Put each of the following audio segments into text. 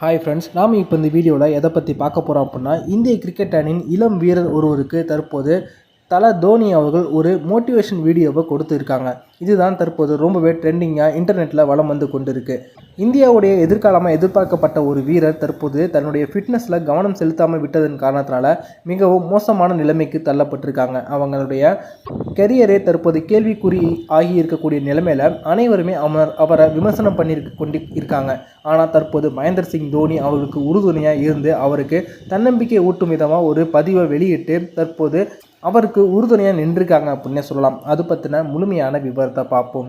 Hi friends நாம் இப்போ இந்த வீடியோவில் எதை பற்றி பார்க்க போகிறோம் அப்படின்னா இந்திய கிரிக்கெட் அணியின் இளம் வீரர் ஒருவருக்கு தற்போது தல தோனி அவர்கள் ஒரு மோட்டிவேஷன் வீடியோவை கொடுத்துருக்காங்க. இதுதான் தற்போது ரொம்பவே ட்ரெண்டிங்காக இன்டர்நெட்டில் வலம் வந்து கொண்டிருக்கு. இந்தியாவுடைய எதிர்காலமாக எதிர்பார்க்கப்பட்ட ஒரு வீரர் தற்போது தன்னுடைய ஃபிட்னஸில் கவனம் செலுத்தாமல் விட்டதன் காரணத்தினால மிகவும் மோசமான நிலைமைக்கு தள்ளப்பட்டிருக்காங்க. அவங்களுடைய கெரியரே தற்போது கேள்விக்குறி ஆகி இருக்கக்கூடிய நிலைமையில் அனைவருமே அவர் அவரை விமர்சனம் பண்ணி கொண்டு இருக்காங்க ஆனால் தற்போது மகேந்திர சிங் தோனி அவர்களுக்கு உறுதுணையாக இருந்து அவருக்கு தன்னம்பிக்கை ஊட்டும் விதமாக ஒரு பதிவை வெளியிட்டு தற்போது அவருக்கு உறுதுணையாக நின்றுருக்காங்க அப்படின்னே சொல்லலாம். அது பற்றின முழுமையான விவரத்தை பார்ப்போம்.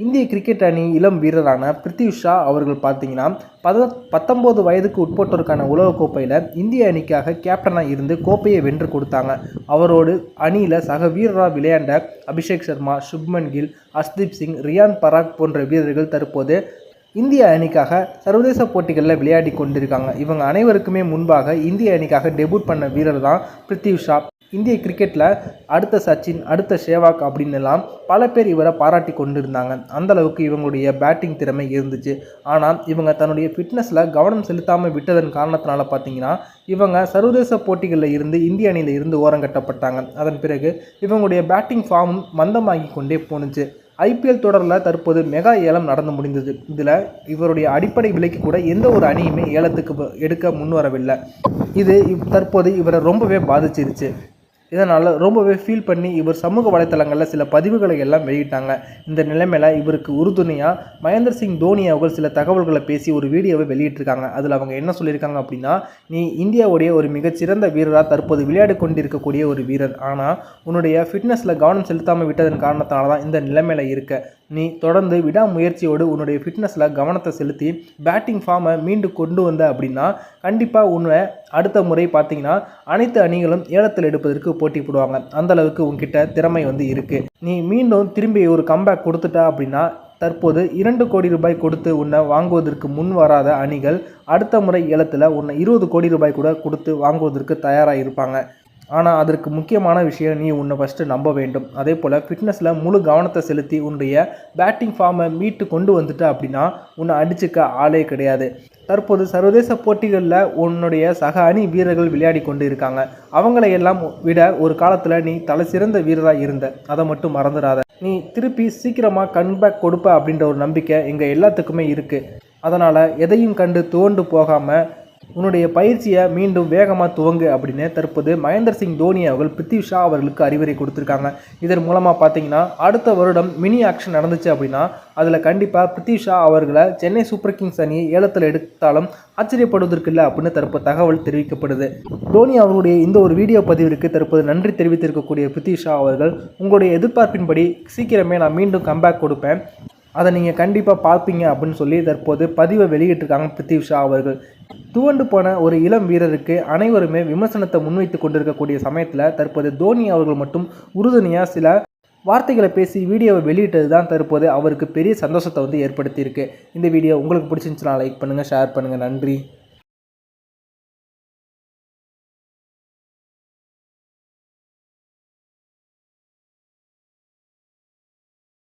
இந்திய கிரிக்கெட் அணி இளம் வீரரான பிருத்திவ் ஷா அவர்கள் பார்த்தீங்கன்னா பத பத்தொம்போது வயதுக்கு உட்பட்டோருக்கான உலகக்கோப்பையில் இந்திய அணிக்காக கேப்டனாக இருந்து கோப்பையை வென்று கொடுத்தாங்க. அவரோடு அணியில் சக வீரராக விளையாண்ட அபிஷேக் சர்மா சுப்மன் கில் அஸ்தீப் சிங் ரியான் பராக் போன்ற வீரர்கள் தற்போது இந்திய அணிக்காக சர்வதேச போட்டிகளில் விளையாடி கொண்டிருக்காங்க. இவங்க அனைவருக்குமே முன்பாக இந்திய அணிக்காக டெபுட் பண்ண வீரர் தான் பிருத்திவ் ஷா. இந்திய கிரிக்கெட்டில் அடுத்த சச்சின் அடுத்த சேவாக் அப்படின்னு எல்லாம் பல பேர் இவரை பாராட்டி கொண்டிருந்தாங்க. அந்தளவுக்கு இவங்களுடைய பேட்டிங் திறமை இருந்துச்சு. ஆனால் இவங்க தன்னுடைய ஃபிட்னஸில் கவனம் செலுத்தாமல் விட்டதன் காரணத்தினால பார்த்தீங்கன்னா இவங்க சர்வதேச போட்டிகளில் இருந்து இந்திய அணியில் இருந்து ஓரங்கட்டப்பட்டாங்க அதன் பிறகு இவங்களுடைய பேட்டிங் ஃபார்மும் மந்தமாகி கொண்டே போணுச்சு. ஐபிஎல் தொடரில் தற்போது மெகா ஏலம் நடந்து முடிந்தது. இதில் இவருடைய அடிப்படை விலைக்கு கூட எந்த ஒரு அணியுமே ஏலத்துக்கு எடுக்க முன்வரவில்லை. இது தற்போது இவரை ரொம்பவே பாதிச்சிருச்சு. இதனால் ரொம்பவே ஃபீல் பண்ணி இவர் சமூக வலைத்தளங்களில் சில பதிவுகளை எல்லாம் வெளியிட்டாங்க. இந்த நிலைமையில் இவருக்கு உறுதுணையாக மகேந்திர சிங் தோனி அவர்கள் சில தகவல்களை பேசி ஒரு வீடியோவை வெளியிட்டிருக்காங்க. அதில் அவங்க என்ன சொல்லியிருக்காங்க அப்படின்னா நீ இந்தியாவுடைய ஒரு மிகச்சிறந்த வீரராக தற்போது விளையாடி கொண்டிருக்கக்கூடிய ஒரு வீரர். ஆனால் உன்னுடைய ஃபிட்னஸில் கவனம் செலுத்தாமல் விட்டதன் காரணத்தினால தான் இந்த நிலைமையில் இருக்க. நீ தொடர்ந்து விடாமுயற்சியோடு உன்னுடைய ஃபிட்னஸில் கவனத்தை செலுத்தி பேட்டிங் ஃபார்மை மீண்டு கொண்டு வந்த அப்படின்னா கண்டிப்பாக உன்னை அடுத்த முறை பார்த்தீங்கன்னா அனைத்து அணிகளும் ஏலத்தில் எடுப்பதற்கு போட்டி போடுவாங்க. அந்தளவுக்கு உங்ககிட்ட திறமை வந்து இருக்குது நீ மீண்டும் திரும்பி ஒரு கம்பேக் கொடுத்துட்டா அப்படின்னா தற்போது இரண்டு கோடி ரூபாய் கொடுத்து உன்னை வாங்குவதற்கு முன் வராத அணிகள் அடுத்த முறை ஏலத்தில் உன்னை இருபது கோடி ரூபாய் கூட கொடுத்து வாங்குவதற்கு தயாராக இருப்பாங்க ஆனால் அதற்கு முக்கியமான விஷயம் நீ உன்னை ஃபஸ்ட்டு நம்ப வேண்டும். அதே போல் ஃபிட்னஸில் முழு கவனத்தை செலுத்தி உன்னுடைய பேட்டிங் ஃபார்மை மீட்டு கொண்டு வந்துட்ட அப்படின்னா உன்னை அடிச்சுக்க ஆளே கிடையாது. தற்போது சர்வதேச போட்டிகளில் உன்னுடைய சக அணி வீரர்கள் விளையாடி கொண்டு இருக்காங்க அவங்களையெல்லாம் விட ஒரு காலத்தில் நீ தலை சிறந்த வீரராக இருந்த. அதை மட்டும் மறந்துடாத. நீ திருப்பி சீக்கிரமாக கன்பேக் கொடுப்ப அப்படின்ற ஒரு நம்பிக்கை எங்கள் எல்லாத்துக்குமே இருக்குது அதனால் எதையும் கண்டு துவண்டு போகாமல் உன்னுடைய பயிற்சியை மீண்டும் வேகமாக துவங்கு அப்படின்னு தற்போது மகேந்திர சிங் தோனி அவர்கள் பிருத்திவ் ஷா அவர்களுக்கு அறிவுரை கொடுத்துருக்காங்க. இதன் மூலமாக பார்த்தீங்கன்னா அடுத்த வருடம் மினி ஆக்ஷன் நடந்துச்சு அப்படின்னா அதில் கண்டிப்பாக பிருத்திவ் ஷா அவர்களை சென்னை சூப்பர் கிங்ஸ் அணியை ஏலத்தில் எடுத்தாலும் ஆச்சரியப்படுவதற்கு இல்லை அப்படின்னு தற்போது தகவல் தெரிவிக்கப்படுது. தோனி அவர்களுடைய இந்த ஒரு வீடியோ பதிவிற்கு தற்போது நன்றி தெரிவித்திருக்கக்கூடிய பிருத்திவ் ஷா அவர்கள் உங்களுடைய எதிர்பார்ப்பின்படி சீக்கிரமே நான் மீண்டும் கம்பேக் கொடுப்பேன். அதை நீங்கள் கண்டிப்பாக பார்ப்பீங்க அப்படின்னு சொல்லி தற்போது பதிவை வெளியிட்டிருக்காங்க பிருத்திவ் ஷா அவர்கள். துவண்டு போன ஒரு இளம் வீரருக்கு அனைவருமே விமர்சனத்தை முன்வைத்து கொண்டிருக்கக்கூடிய சமயத்தில் தற்போது தோனி அவர்கள் மட்டும் உறுதுணையாக சில வார்த்தைகளை பேசி வீடியோவை வெளியிட்டது தான் தற்போது அவருக்கு பெரிய சந்தோஷத்தை வந்து ஏற்படுத்தியிருக்கு. இந்த வீடியோ உங்களுக்கு பிடிச்சிருந்துச்சுன்னா லைக் பண்ணுங்கள் ஷேர் பண்ணுங்கள் நன்றி.